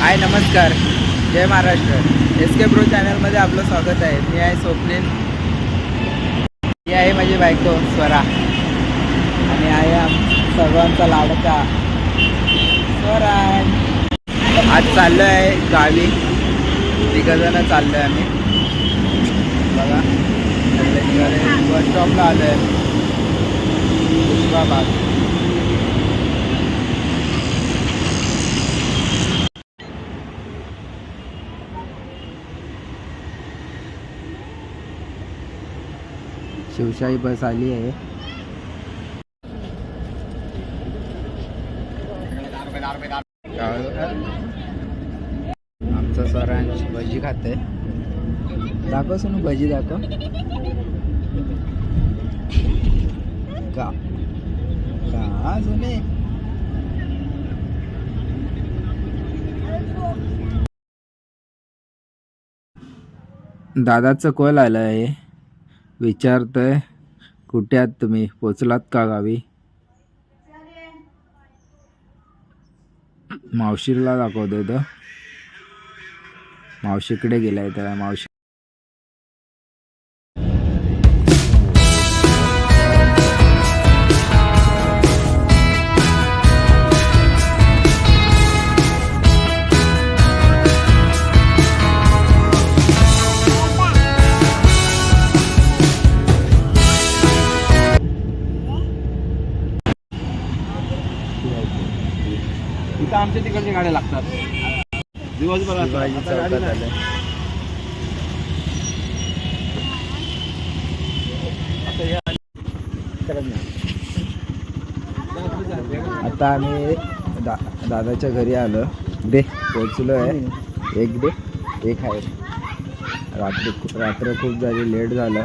हाय नमस्कार. जय Maharashtra. S K pro चॅनलमध्ये आपलं स्वागत आहे. मी आहे स्वप्नील. ही आहे माझी बायको स्वरा. आणि आहे आम सर्वांचा लाडका. स्वरा. आज चाललो आहे गावी. तिघंजणं चाललो आहे आम्ही. बघा. बस स्टॉपला आलो आहे पुष्पाबाग शिवशाही बस आली आहे. आमचा स्वरांश भजी खाते दाखव सोनू भजी दाखव. का? का सोने? दादाचं कॉल आलं आहे विचारतोय कुठे आहात तुम्ही? पोचलात का गावी? मावशीला दाखवतोय तो. मावशीकडे गेलाय त्याला मावशी इथं आमच्या तिकडच्या गाड्या लागतात. दिवसभर आता गाडी नाही. आता हे आली. आता आम्ही दा दादाच्या घरी आलो. दे पोचलो आहे. एक दे एक आहे. रात्री खूप रात्र खूप झाली लेट झालं.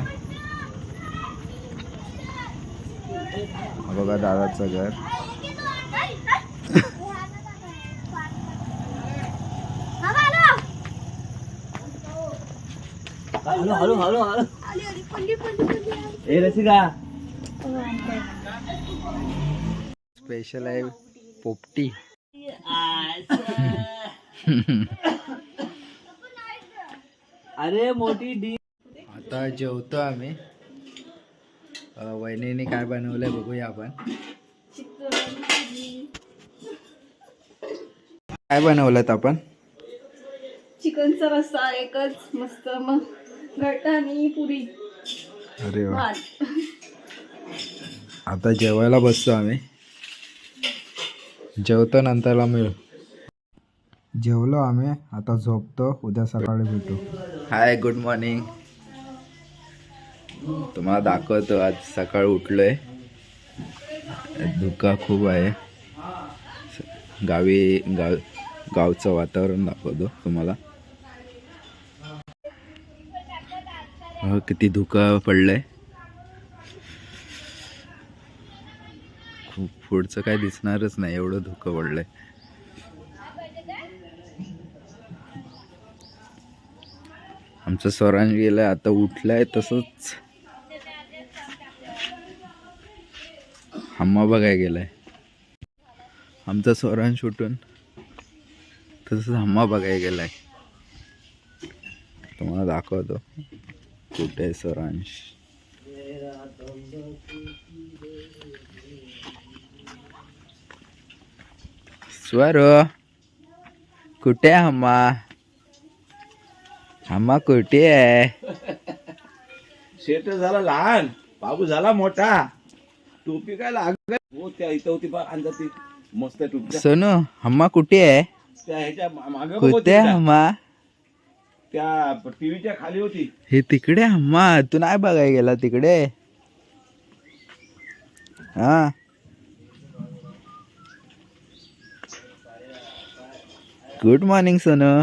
बघा दादाचं घर. Hello hello hello hello. ए रसिका. स्पेशल आहे पोपटी. अरे मोठी डी. आता जेवतो आम्ही. अ, वहिनीने काय बनवलंय बघूया आपण. काय बनवलं आपण? चिकनचा रस्सा एकच मस्त मग. घट आणि पुरी अरे वा. भात. आता जेवायला बसतो आम्ही. जेवतो नंतरला मिळू. जेवलो आम्ही आता झोपतो उद्या सकाळी भेटू. हाय गुड मॉर्निंग तुम्हाला दाखवतो आज सकाळ उठलोय. धुका खूप आहे. गावी गाव गावचं वातावरण दाखवतो तुम्हाला. अहो, किती धुका पडलंय. खूप पुढचं काय दिसणारच नाही एवढं धुकं पडलंय. आमचं स्वरांश गेलाय आता उठलाय तसंच. हम्मा बघाय गेलाय. आमचा स्वरांश उठून तसंच हम्मा बघाय गेलाय. तुम्हाला दाखवतो. कुठे आहे स्वरांश स्वर कुठे हम्मा? हम्मा कुठे आहे? शेट झाला लहान बाबू झाला मोठा. टोपी काय लागत? हो त्या इथं होती बा अंदाज ती. मस्त टोपी. सोनू हम्मा कुठे आहे? त्या ह्याच्या मागे कुठे हम्मा? त्या टीव्हीच्या खाली होती. हे तिकडे हम्मा तू नाही बघाय गेला तिकडे? हा. Good morning Sonu.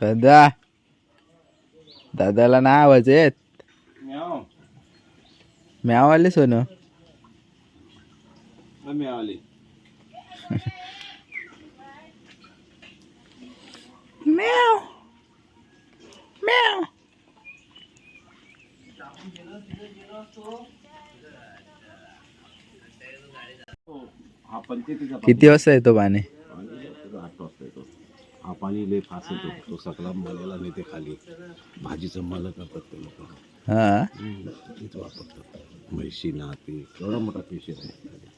दादा. दादाला नाही आवाज येत? म्याव. म्याव आले सोनू? मिळाली म्याव हा किती वाजता येतो पाणी पाणी आठ वाजता येतो हा पाणी लय फास येतो. तो सगळा मलाला नेते खाली. भाजीचं मला करतात ते लोक हा? वापरतात. म्हैशी ना ते एवढा मोठा पेशंट आहे.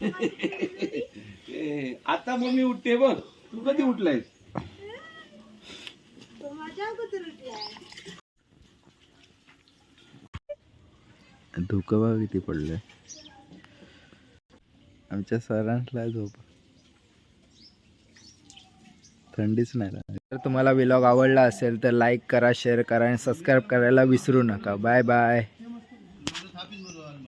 ए, आता मम्मी उठते बघ. तू कधी उठलायस? धुकं बघ किती पडलंय. आमच्या सरांना झोप. थंडीच नाही जर तुम्हाला विलॉग आवडला असेल तर लाईक करा शेअर करा आणि सबस्क्राईब करायला विसरू नका. Bye bye